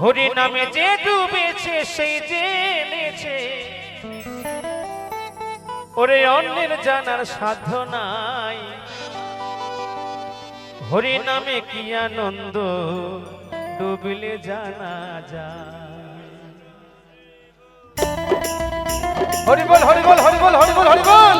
হরি নামে যে ডুবেছে, সেই জেনেছে। ওরে অন্যের জানার সাধ্য নাই। হরি নামে কি আনন্দ, ডুবিলে জানা যায়। হরি বল হরি বল হরি বল হরি বল হরি বল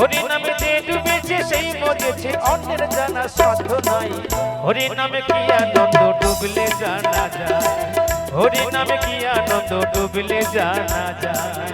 হরি নামে যে ডুবেছে সেই মজেছে, অন্যের জানা সাধ্য নাই। হরি নামে কি আনন্দ ডুবলে জানা যায় হরি নামে কি আনন্দ ডুবলে জানা যায়।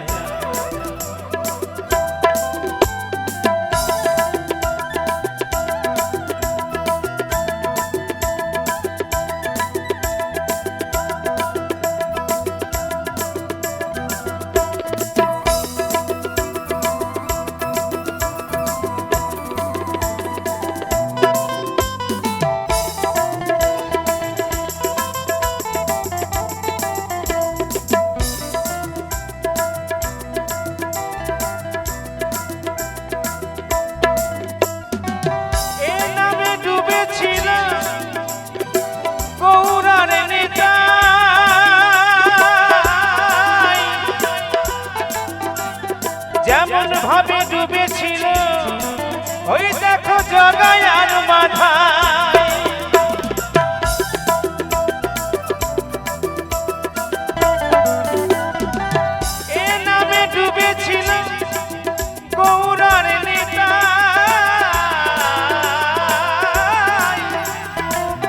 যেমন ভাবে ডুবেছিল ওই দেখো জগায়ার মাথা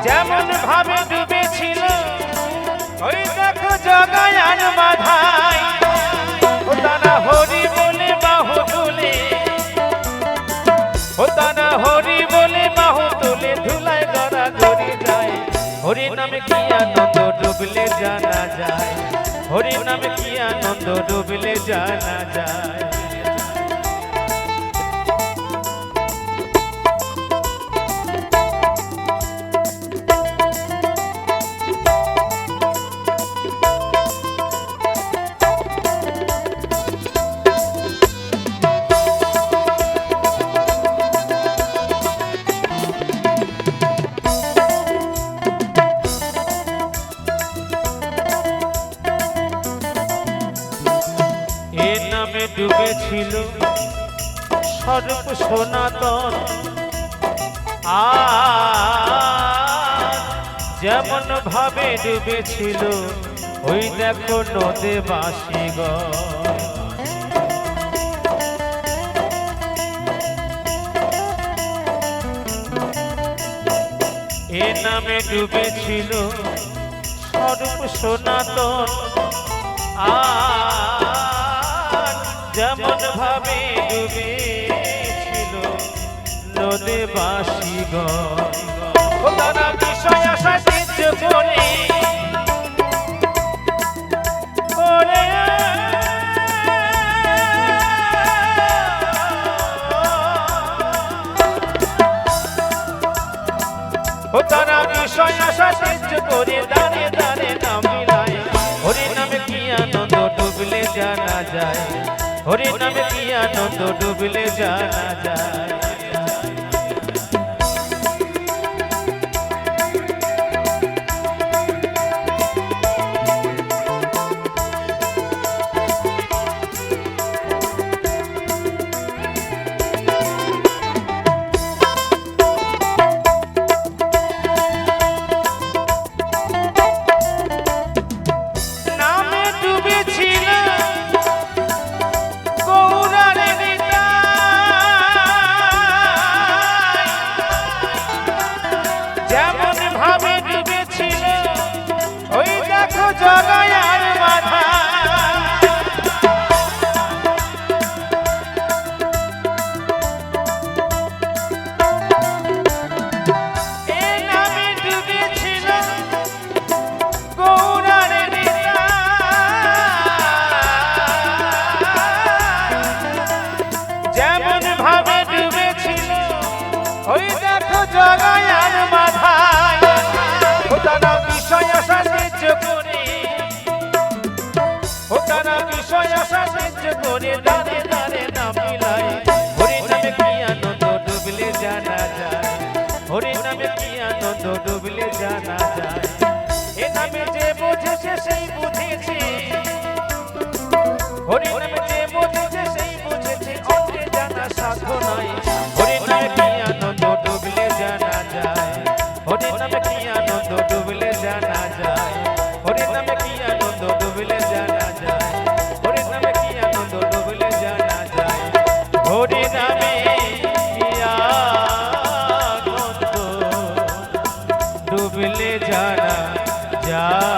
যেমন ভাবে ডুবেছিল ওই দেখো জগায়ান বাধাই তারা হরি বলে বাহু তুলে, ধুলায় গড়া গড়ি যায়। হরি নামে কি আনন্দ ডুবলে জানা যায়। হরি নামে কি আনন্দ ডুবলে জানা যায়। স্বরূপ সনাতন। যেমন ভাবে ডুবেছিল, ওই দেখো নদে বাসিগ এ নামে ডুবেছিল স্বরূপ সনাতন। আর যেমন ভাবে ডুবেছিল নদে বাসি তারা বিষয় আশা সিদ্ধ করে তারা বিষয় আশা সিদ্ধ করে দাঁড়ে দাঁড়ে নাম মিলায় হরি নামে কি আনন্দ, ডুবলে জানা যায়। হরি নামে কি আনন্দ, ডুবলে জানা যায়। Yeah.